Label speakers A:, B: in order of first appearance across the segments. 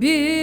A: Bir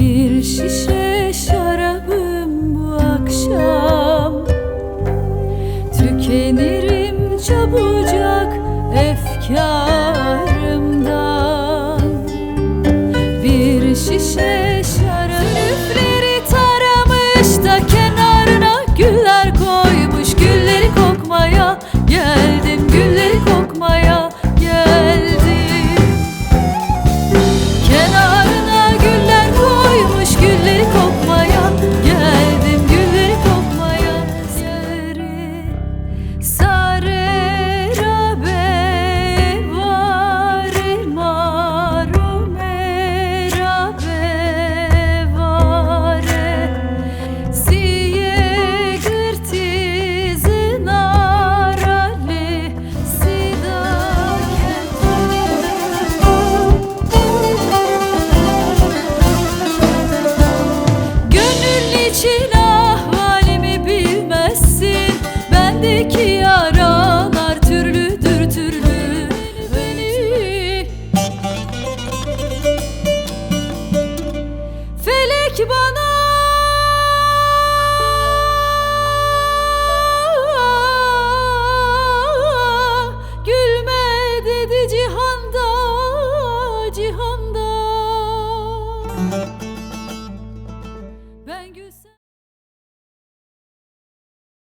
A: Bir şişe şarabım bu akşam. Tükenirim çabucak efkarım